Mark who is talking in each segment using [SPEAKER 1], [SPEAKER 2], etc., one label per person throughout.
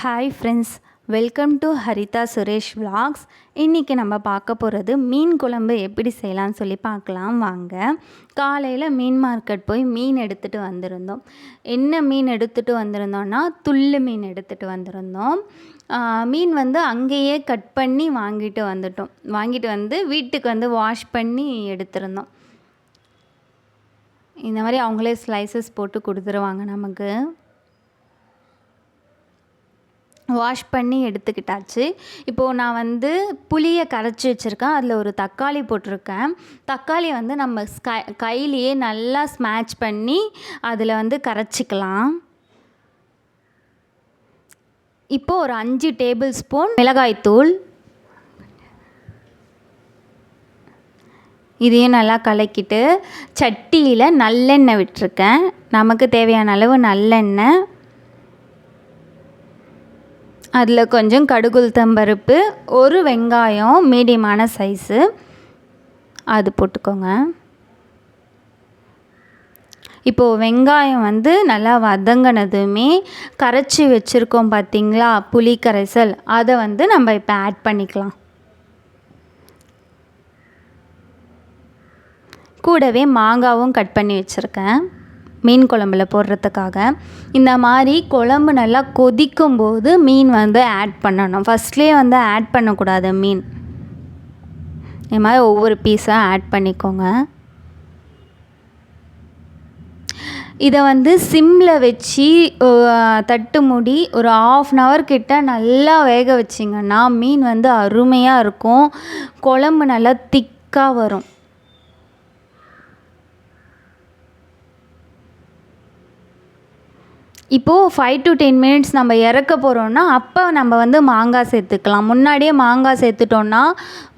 [SPEAKER 1] Hi friends welcome to Haritha Suresh vlogs இன்றைக்கி நம்ம பார்க்க போகிறது மீன் குழம்பு எப்படி செய்யலாம்னு சொல்லி பார்க்கலாம் வாங்க. காலையில் மீன் மார்க்கெட் போய் மீன் எடுத்துகிட்டு வந்திருந்தோம். என்ன மீன் எடுத்துகிட்டு வந்திருந்தோம்னா துள்ளு மீன் எடுத்துகிட்டு வந்திருந்தோம். மீன் வந்து அங்கேயே கட் பண்ணி வாங்கிட்டு வந்துட்டோம். வாங்கிட்டு வந்து வீட்டுக்கு வந்து வாஷ் பண்ணி எடுத்திருந்தோம். இந்த மாதிரி அவங்களே ஸ்லைசஸ் போட்டு கொடுத்துருவாங்க நமக்கு. வாஷ் பண்ணி எடுத்துக்கிட்டாச்சு. இப்போது நான் வந்து புளியை கரைச்சி வச்சுருக்கேன். அதில் ஒரு தக்காளி போட்டிருக்கேன். தக்காளி வந்து நம்ம ஸ்கை கையிலேயே நல்லா ஸ்மேட்ச் பண்ணி அதில் வந்து கரைச்சிக்கலாம். இப்போது ஒரு அஞ்சு டேபிள் ஸ்பூன் மிளகாய்த்தூள் இதையும் நல்லா கலக்கிட்டு சட்டியில் நல்லெண்ணெய் விட்டுருக்கேன். நமக்கு தேவையான அளவு நல்லெண்ணெய். அதில் கொஞ்சம் கடுகுளுத்தம்பருப்பு ஒரு வெங்காயம் மீடியமான சைஸு அது போட்டுக்கோங்க. இப்போது வெங்காயம் வந்து நல்லா வதங்கினதுமே கரைச்சி வச்சுருக்கோம் பார்த்திங்களா புளி கரைசல். அதை வந்து நம்ம இப்போ ஆட் பண்ணிக்கலாம். கூடவே மாங்காவும் கட் பண்ணி வச்சுருக்கேன். மீன் குழம்புல போடுறதுக்காக. இந்த மாதிரி குழம்பு நல்லா கொதிக்கும் போது மீன் வந்து ஆட் பண்ணணும். ஃபஸ்ட்லேயே வந்து ஆட் பண்ணக்கூடாது மீன். இது மாதிரி ஒவ்வொரு பீஸாக ஆட் பண்ணிக்கோங்க. இதை வந்து சிம்மில் வச்சு தட்டு மூடி ஒரு ஆஃப் அன் ஹவர் கிட்ட நல்லா வேக வச்சிங்கன்னா மீன் வந்து அருமையாக இருக்கும். குழம்பு நல்லா திக்காக வரும். இப்போது ஃபைவ் டு டென் மினிட்ஸ் நம்ம இறக்க போகிறோன்னா அப்போ நம்ம வந்து மாங்காய் சேர்த்துக்கலாம். முன்னாடியே மாங்காய் சேர்த்துட்டோன்னா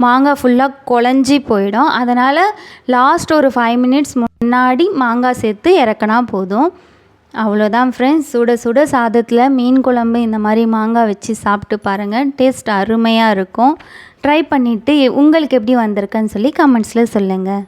[SPEAKER 1] மாங்காய் ஃபுல்லாக குழஞ்சி போயிடும். அதனால் லாஸ்ட் ஒரு ஃபைவ் மினிட்ஸ் முன்னாடி மாங்காய் சேர்த்து இறக்குனா போதும். அவ்வளோதான் ஃப்ரெண்ட்ஸ் சுட சுட சாதத்தில் மீன் குழம்பு இந்த மாதிரி மாங்காய் வச்சு சாப்பிட்டு பாருங்கள் டேஸ்ட் அருமையாக இருக்கும். ட்ரை பண்ணிவிட்டு உங்களுக்கு எப்படி வந்திருக்குன்னு சொல்லி கமெண்ட்ஸில் சொல்லுங்கள்